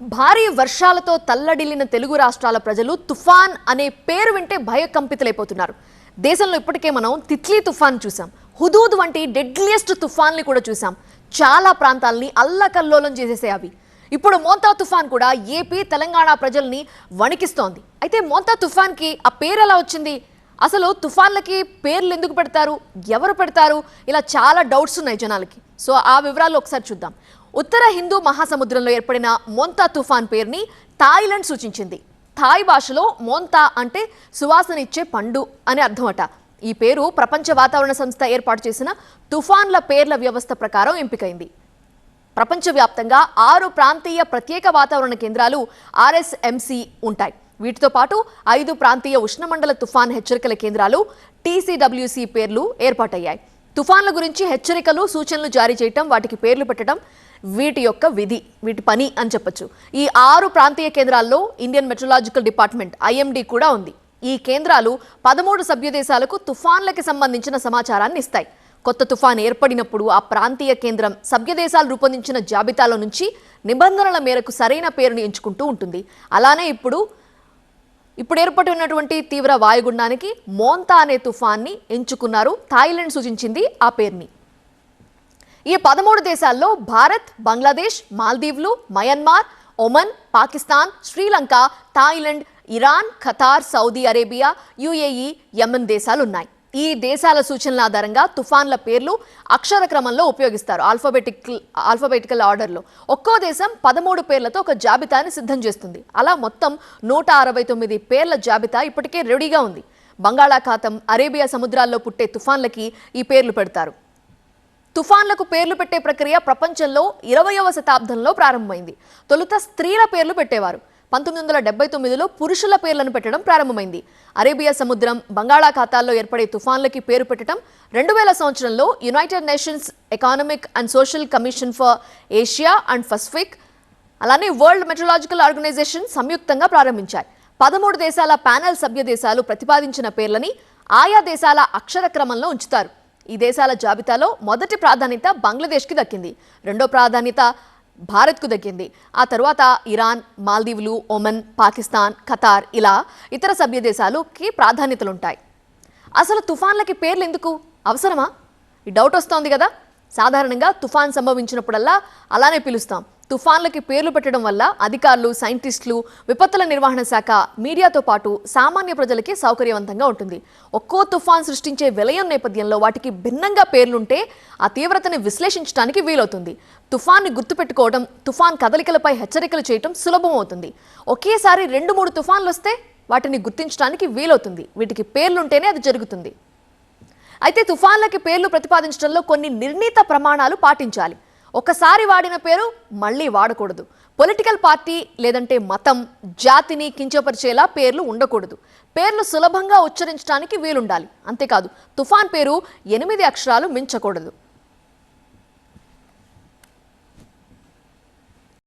భారీ వర్షాలతో తల్లడిల్లిన తెలుగు రాష్ట్రాల ప్రజలు తుఫాన్ అనే పేరు వింటే భయకంపితులైపోతున్నారు. దేశంలో ఇప్పటికే మనం తిత్లీ తుఫాన్ చూసాం హుదూద్ వంటి డెడ్లియెస్ట్ తుఫాన్లు కూడా చూసాం చాలా ప్రాంతాలని అల్లకల్లోలం చేసేసే అవి. ఇప్పుడు మోంతా తుఫాన్ కూడా ఏపీ తెలంగాణ ప్రజల్ని వణికిస్తోంది. అయితే మోంతా తుఫాన్కి ఆ పేరు ఎలా వచ్చింది? అసలు తుఫాన్లకి పేర్లు ఎందుకు పెడతారు? ఎవరు పెడతారు? ఇలా చాలా డౌట్స్ ఉన్నాయి జనాలకి. సో ఆ వివరాలు ఒకసారి చూద్దాం. ఉత్తర హిందూ మహాసముద్రంలో ఏర్పడిన మొంతా తుఫాన్ పేరుని థాయిలాండ్ సూచించింది. థాయ్ భాషలో మోంతా అంటే సువాసన ఇచ్చే పండు అని అర్థమట. ఈ పేరు ప్రపంచ వాతావరణ సంస్థ ఏర్పాటు చేసిన తుఫాన్ల పేర్ల వ్యవస్థ ప్రకారం ఎంపికైంది. ప్రపంచవ్యాప్తంగా ఆరు ప్రాంతీయ ప్రత్యేక వాతావరణ కేంద్రాలు ఆర్ఎస్ఎంసి ఉంటాయి. వీటితో పాటు ఐదు ప్రాంతీయ ఉష్ణమండల తుఫాన్ హెచ్చరికల కేంద్రాలు టీసీడబ్ల్యూసీ పేర్లు ఏర్పాటయ్యాయి. తుఫాన్ల గురించి హెచ్చరికలు సూచనలు జారీ చేయటం వాటికి పేర్లు పెట్టడం వీటి యొక్క విధి వీటి పని అని చెప్పొచ్చు. ఈ ఆరు ప్రాంతీయ కేంద్రాల్లో ఇండియన్ మెట్రలాజికల్ డిపార్ట్మెంట్ ఐఎండి కూడా ఉంది. ఈ కేంద్రాలు పదమూడు సభ్యదేశాలకు తుఫాన్లకి సంబంధించిన సమాచారాన్ని ఇస్తాయి. కొత్త తుఫాన్ ఏర్పడినప్పుడు ఆ ప్రాంతీయ కేంద్రం సభ్యదేశాలు రూపొందించిన జాబితాలో నుంచి నిబంధనల మేరకు సరైన పేరుని ఎంచుకుంటూ ఉంటుంది. అలానే ఇప్పుడు ఇప్పుడు ఏర్పడి ఉన్నటువంటి తీవ్ర వాయుగుండానికి మోంతా అనే తుఫాన్ని ఎంచుకున్నారు. థాయిలాండ్ సూచించింది ఆ పేరుని. ఈ పదమూడు దేశాల్లో Bharat Bangladesh మాల్దీవ్లు Myanmar Oman Pakistan Sri Lanka Thailand Iran Qatar Saudi Arabia UAE Yemen దేశాలు ఉన్నాయి ఈ దేశాల సూచనల ఆధారంగా తుఫాన్ల పేర్లు అక్షర క్రమంలో ఉపయోగిస్తారు ఆల్ఫాబెటిక్ ఆల్ఫాబెటికల్ ఆర్డర్లో. ఒక్కో దేశం పదమూడు పేర్లతో ఒక జాబితాని సిద్ధం చేస్తుంది. అలా మొత్తం నూట అరవై తొమ్మిది పేర్ల జాబితా ఇప్పటికే రెడీగా ఉంది. బంగాళాఖాతం అరేబియా సముద్రాల్లో పుట్టే తుఫాన్లకి ఈ పేర్లు పెడతారు. తుఫాన్లకు పేర్లు పెట్టే ప్రక్రియ ప్రపంచంలో ఇరవయవ శతాబ్దంలో ప్రారంభమైంది. తొలుత స్త్రీల పేర్లు పెట్టేవారు. పంతొమ్మిది వందల డెబ్బై తొమ్మిదిలో పురుషుల పేర్లను పెట్టడం ప్రారంభమైంది. అరేబియా సముద్రం బంగాళాఖాతాల్లో ఏర్పడే తుఫాన్లకి పేరు పెట్టడం రెండు వేల సంవత్సరంలో United Nations economic and social commission for Asia and Pacific అలానే వరల్డ్ మెట్రలాజికల్ ఆర్గనైజేషన్ సంయుక్తంగా ప్రారంభించాయి. పదమూడు దేశాల ప్యానెల్ సభ్య దేశాలు ప్రతిపాదించిన పేర్లని ఆయా దేశాల అక్షర క్రమంలో ఉంచుతారు. ఈ దేశాల జాబితాలో మొదటి ప్రాధాన్యత బంగ్లాదేశ్కి దక్కింది. రెండో ప్రాధాన్యత భారత్కు దక్కింది. ఆ తర్వాత ఇరాన్ మాల్దీవులు ఒమన్ పాకిస్తాన్ ఖతార్ ఇలా ఇతర సభ్య దేశాలుకి ప్రాధాన్యతలుంటాయి. అసలు తుఫాన్లకి పేర్లు ఎందుకు? అవసరమా? ఈ డౌట్ వస్తోంది కదా. సాధారణంగా తుఫాన్ సంభవించినప్పుడల్లా అలానే పిలుస్తాం. తుఫాన్లకి పేర్లు పెట్టడం వల్ల అధికారులు సైంటిస్టులు విపత్తుల నిర్వహణ శాఖ మీడియాతో పాటు సామాన్య ప్రజలకి సౌకర్యవంతంగా ఉంటుంది. ఒక్కో తుఫాన్ సృష్టించే విలయం నేపథ్యంలో వాటికి భిన్నంగా పేర్లుంటే ఆ తీవ్రతని విశ్లేషించడానికి వీలవుతుంది. తుఫాన్ని గుర్తుపెట్టుకోవడం తుఫాన్ కదలికలపై హెచ్చరికలు చేయటం సులభం అవుతుంది. ఒకేసారి రెండు మూడు తుఫాన్లు వస్తే వాటిని గుర్తించడానికి వీలవుతుంది. వీటికి పేర్లుంటేనే అది జరుగుతుంది. అయితే తుఫాన్లకి పేర్లు ప్రతిపాదించడంలో కొన్ని నిర్ణీత ప్రమాణాలు పాటించాలి. ఒకసారి వాడిన పేరు మళ్ళీ వాడకూడదు. పొలిటికల్ పార్టీ లేదంటే మతం జాతిని కించపరిచేలా పేర్లు ఉండకూడదు. పేర్లు సులభంగా ఉచ్చరించడానికి వీలుండాలి. అంతేకాదు తుఫాన్ పేరు ఎనిమిది అక్షరాలు మించకూడదు.